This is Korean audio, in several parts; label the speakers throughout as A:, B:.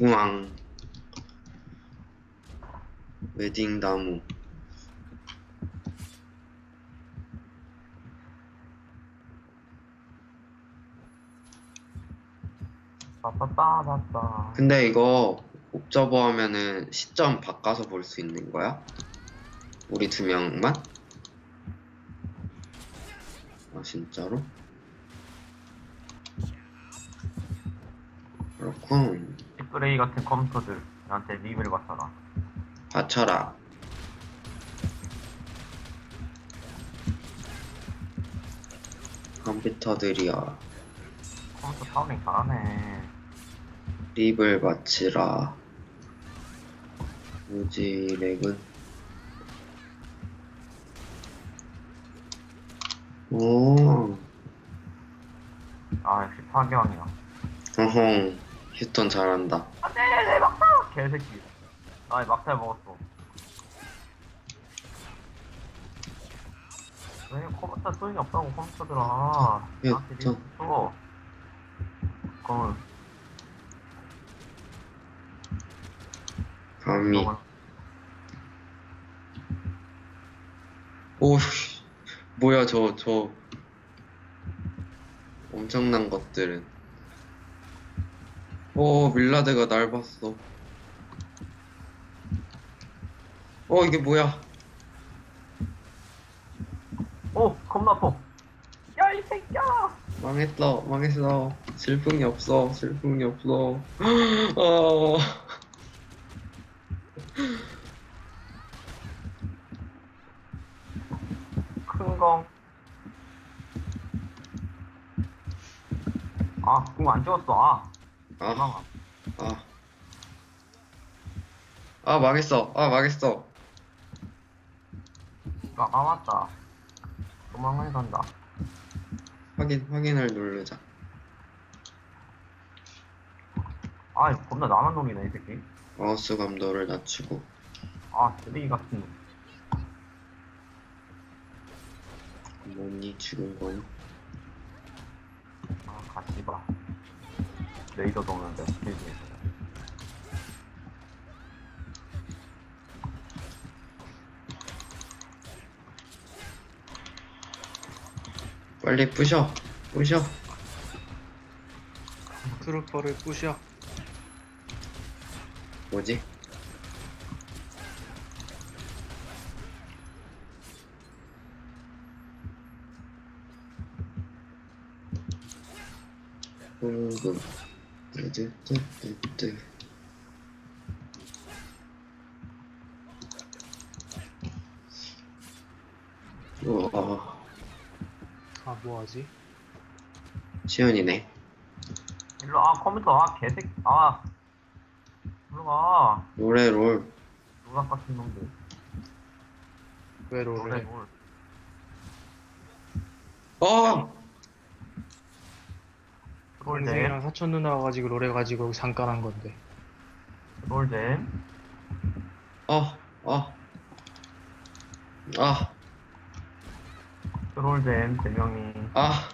A: 우왕 웨딩 나무
B: 빠빠빠빠빠.
A: 근데 이거 옵저버 하면은 시점 바꿔서 볼 수 있는 거야? 우리 두 명만? 아 진짜로? 그렇군
B: 디스플레이 같은 컴퓨터들한테 리뷰를 받잖아.
A: 받쳐라 컴퓨터들이여
B: 컴퓨터 파워링 잘하네.
A: 립을 바치라 무지 렉은 오
B: 아, 역시 파괴왕이야.
A: 어홍 휴턴 잘한다
B: 안 돼, 내 막타! 개새끼. 아, 막타 먹었어. 왜 컴퓨터 소용이 없다고 컴퓨터들아.
A: 야,
B: 나한테
A: 저-
B: 줘. 그럼,
A: 감히 오 뭐야 저 저 엄청난 것들은 오 밀라드가 날 봤어 어 이게 뭐야
B: 오! 겁나 아파. 야, 이 새끼야!
A: 망했어 망했어 질풍이 없어 질풍이 없어
B: 어큰 거. 아, 궁안 찍었어. 아,
A: 아,
B: 도망가.
A: 아. 아, 망했어. 아, 망했어.
B: 아, 아, 맞다. 도망을 간다.
A: 확인, 확인을 누르자.
B: 아, 겁나 나만 놈이네, 이 새끼.
A: 마우스 감도를 낮추고.
B: 아, 쓰레기 같은 놈.
A: 뭐니, 죽은 건.
B: 아, 같이 봐. 레이더 도는데, 스킬이.
A: 빨리 부셔. 부셔.
C: 트루퍼를 부셔.
A: 뭐지? 궁금. 뜨뜨뜨뜨뜨. 우와,
C: 아 뭐하지?
A: 시연이네.
B: 일로, 아, 컴퓨터, 아, 개새끼, 아. 일로 가.
A: 노래 롤.
B: 누가 같은 놈들.
C: 왜
B: 노래,
C: 롤해?
B: 뭘.
A: 어!
B: 트롤잼,
C: 동생이랑 사촌 누나 와가지고 롤 해가지고 여기 잠깐 한 건데.
B: 트롤잼.
A: 어, 어. 아,
B: 트롤잼, 세 명이.
A: 아.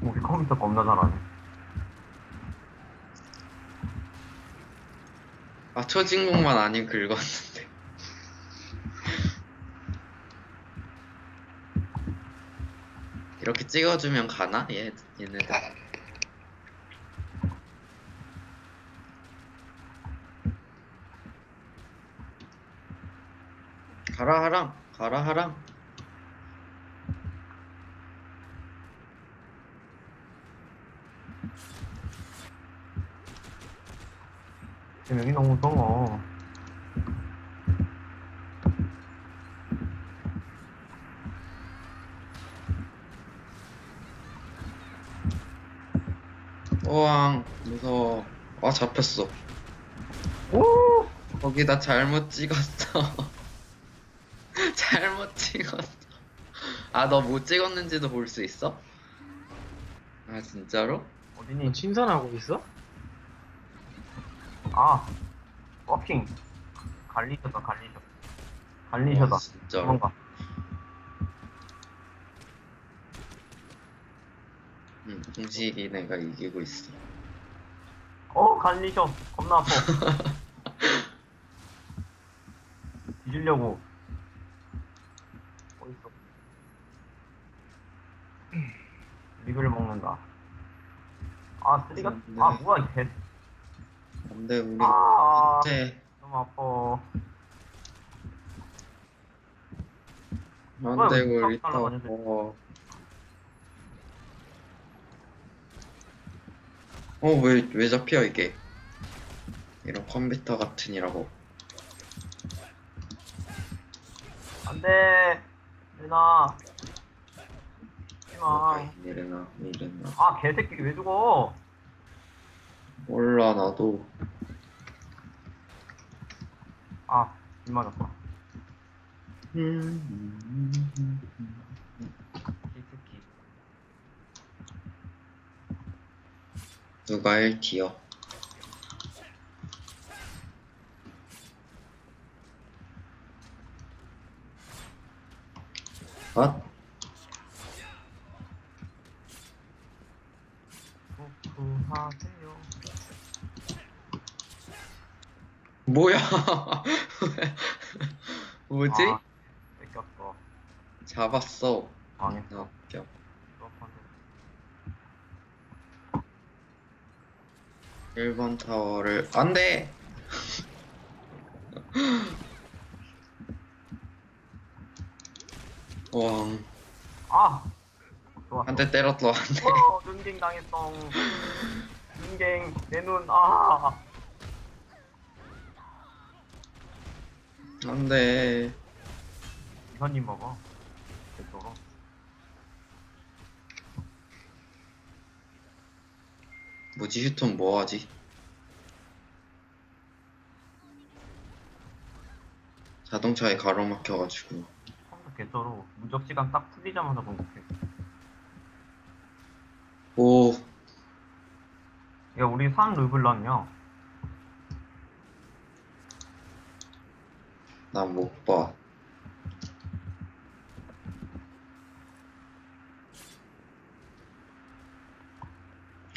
B: 우리 컴퓨터 겁나 잘하네.
A: 아, 초진공만 아닌 긁었는데. 이렇게 찍어주면 가나? 얘, 얘네들. 가라 하랑, 가라 하랑.
B: 세 명이 너무 무서워.
A: 잡혔어.
B: 오!
A: 거기다 잘못 찍었어. 잘못 찍었어. 아, 너뭐 찍었는지도 볼 수 있어? 아, 진짜로?
B: 어디니?
C: 너 친선하고 있어?
B: 아, 워킹. 갈리셔다, 갈리셔. 갈리셔다.
A: 와, 진짜로? 음. 응, 공식이 내가 이기고 있어.
B: 어 갈리셔 겁나 아파. 뒤지려고. 어딨어 리그를 먹는다. 아 쓰리가?
A: 네.
B: 아 뭐야 이개.
A: 안돼 우리.
B: 아
A: 네.
B: 너무 아파.
A: 안돼 우리
B: 깜
A: 어. 어왜 왜 잡혀 이게? 이런 컴퓨터 같으니라고.
B: 안돼 내놔 하지마
A: 이래나 이래나.
B: 아 개새끼 왜 죽어
A: 몰라 나도.
B: 아 빗맞았다
A: 음.
B: 개새끼
A: 누가 1티어? 아?
B: 후하세요
A: 뭐야? 뭐지?
B: 아, 뺏겼어
A: 잡았어.
B: 망했어
A: 나 웃겨.
B: 수업하는
A: 1번 타워를 안 돼. 왕.
B: 아
A: 한 대 때렸어. 한 대.
B: 어, 눈갱 당했어. 눈갱, 내 눈, 아.
A: 안 돼.
B: 이선님 먹어. 됐어.
A: 뭐지 휴톤 뭐 하지? 자동차에 가로막혀가지고.
B: 처음부터 개쩔어. 무적 시간 딱 풀리자마자 공격해.
A: 오,
B: 야, 우리 3 르블랑이야.
A: 난 못 봐.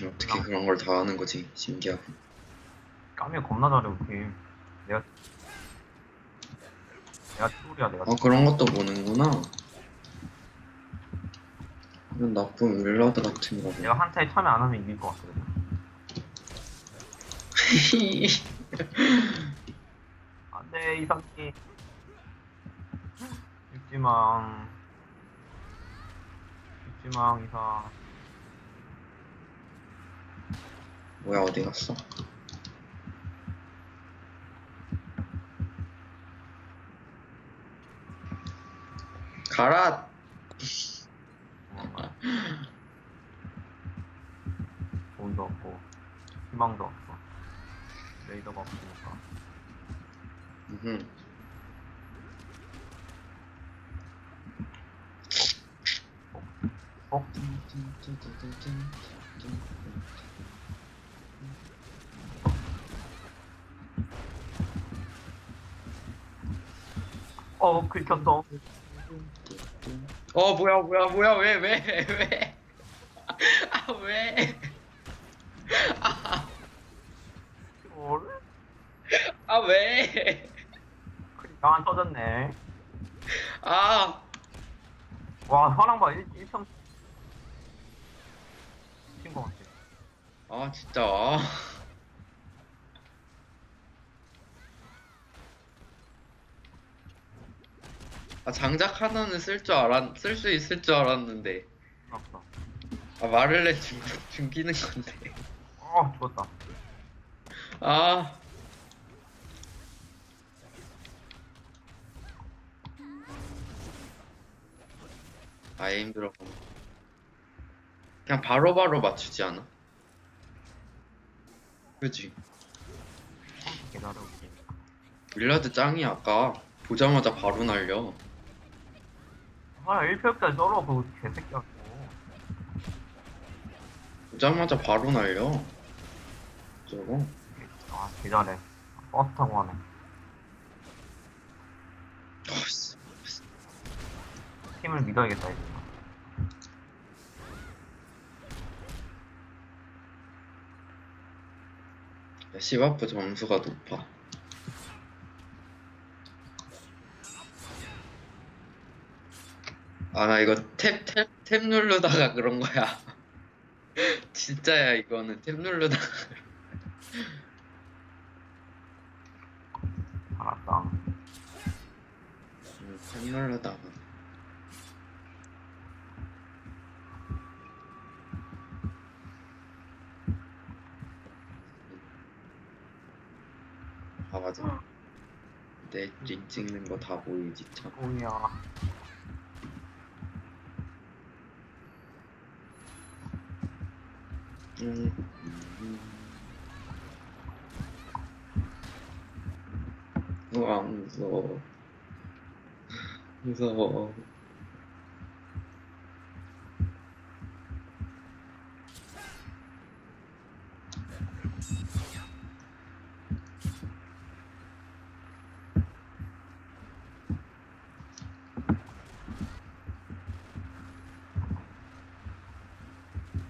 A: 어떻게 그런 걸 다 하는 거지? 신기하고.
B: 까면 겁나 잘해, 팀. 내가. 내가 트롤이야, 내가.
A: 아 그런 것도 보는구나. 이런 나쁜 윌라드 같은 거.
B: 내가 한타에 참여 안 하면 이길 것 같거든. 안 돼, 이선님. 육지망. 육지망, 이상.
A: 뭐야 어디 갔어? 가라.
B: 돈도 없고 희망도 없어 레이더가 없으니까
A: 음흠.
B: 어? 어 긁혔어
A: 어 뭐야 뭐야 뭐야 왜 왜 왜? 아 왜?
B: 뭘?
A: 아 왜?
B: 크리가 터졌네 아와 화랑 봐 1, 1평 친것 같아
A: 아 진짜 아. 아 장작 하나는 쓸 줄 알았 쓸 수 있을 줄 알았는데.
B: 부럽다.
A: 아 말을 내 죽, 죽이는 건데.
B: 어 죽었다.
A: 아. 아예 힘들어 그냥 바로바로 맞추지 않아? 그지? 윌라드 짱이야 아까. 보자마자 바로 날려
B: 아 1표까지 떨어 그거 개새끼야
A: 보자마자 바로 날려. 저거.
B: 아 기다려 버스 타고 가네.
A: 아씨
B: 팀을 믿어야겠다 이제.
A: 시바프 점수가 높아. 아, 나 이거 탭, 탭, 탭 누르다가 그런 거야. 진짜야, 이거는 탭 누르다가.
B: 알았다.
A: 음, 탭 누르다가. 아, 맞아. 내 링 찍는 거 다 보이지, 참.
B: 오야.
A: 음, 음. 우와 무서워 무서워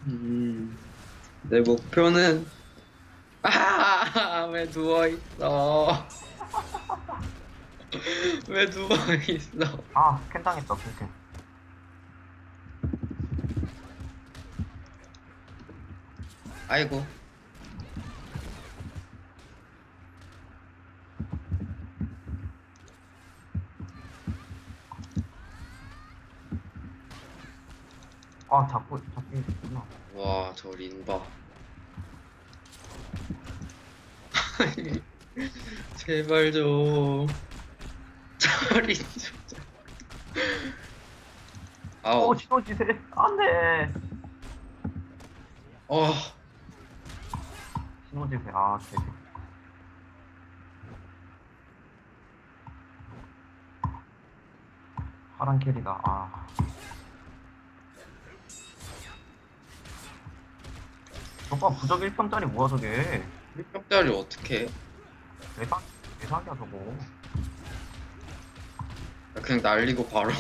A: 음, 내 목표는 아, 왜 누워 있어? 왜 누워 있어?
B: 아, 스캔 당했다, 스캔.
A: 아이고.
B: 아, 자꾸, 자꾸 있구나.
A: 와, 저 린바. 제발 좀. 저린 좀. 아우,
B: 오, 신호지세. 안 돼.
A: 어,
B: 신호지세. 아, 개새. 파란 캐리다. 아. 저거 부적 1평짜리 뭐야, 저게.
A: 1평짜리 어떻게 해?
B: 대상, 대상이야, 저거.
A: 그냥 날리고 바로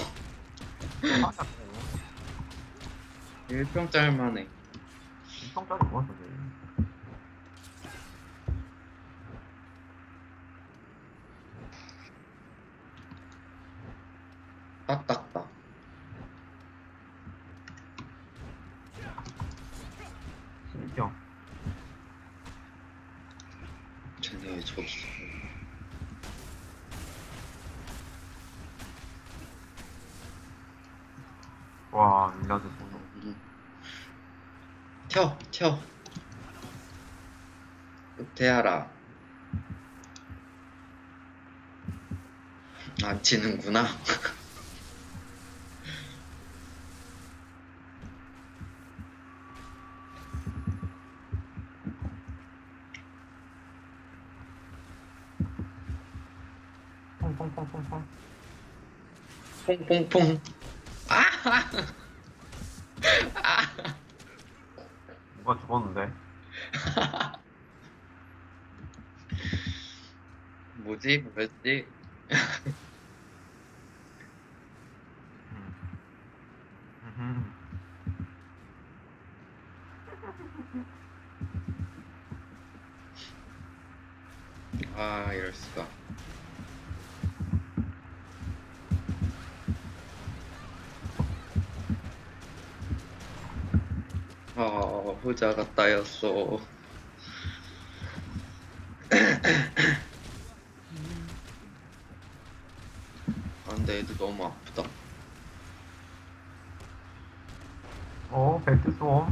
B: 대상이야, 저거.
A: 1평짜리만 해.
B: 1평짜리 뭐야, 저게.
A: 딱딱 딱.
B: 심지어.
A: 쟤네 왜 저기?
B: 와, 밀라드.
A: 음. 튀어, 튀어. 대하라. 안 치는구나.
B: 퐁퐁퐁.
A: 아!
B: 누가 죽었는데?
A: 뭐지? 뭐였지? 아, 이럴 수가. 아, 호자가 따였어. 아, 근데 애들 너무 아프다.
B: 어, 벨트 쏘.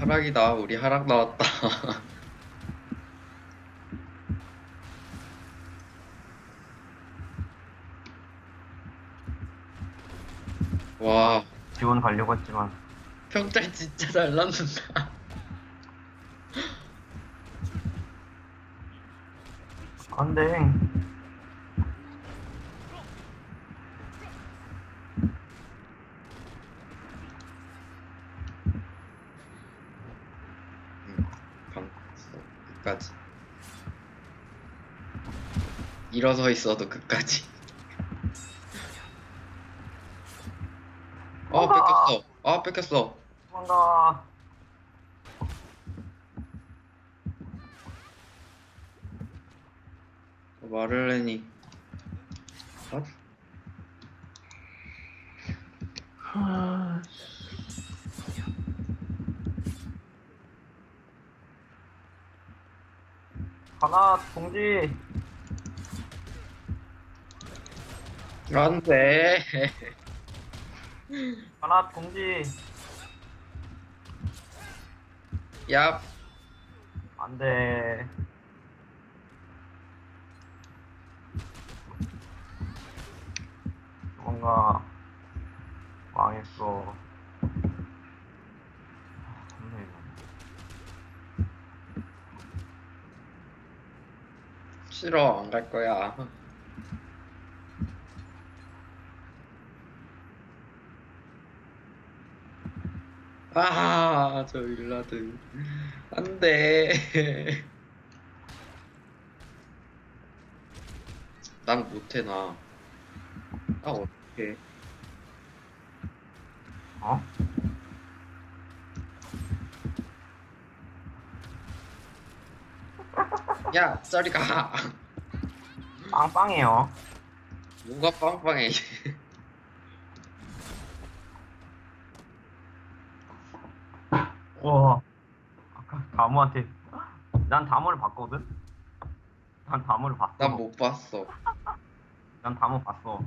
A: 하락이다. 우리 하락 나왔다.
B: 가려고 했지만.
A: 평짤 진짜 잘 났는다.
B: 안 돼.
A: 응, 방 있어. 끝까지. 일어서 있어도 끝까지. 뺏겼어.
B: 도망가.
A: 말을 하니. 아.
B: 하나 동지.
A: 안 돼.
B: 하나 동지.
A: 야
B: 안돼. 뭔가 망했어.
A: 싫어 안 갈 거야 아저 일라드 안 돼 난 못해 나. 나 어떡해.
B: 어?
A: 야, 저리 가.
B: 빵빵해요
A: 뭐가 빵빵해.
B: 와 아까 다무한테 난 다무를 봤거든? 난 다무를 봤어.
A: 난 못 봤어.
B: 난 다무 봤어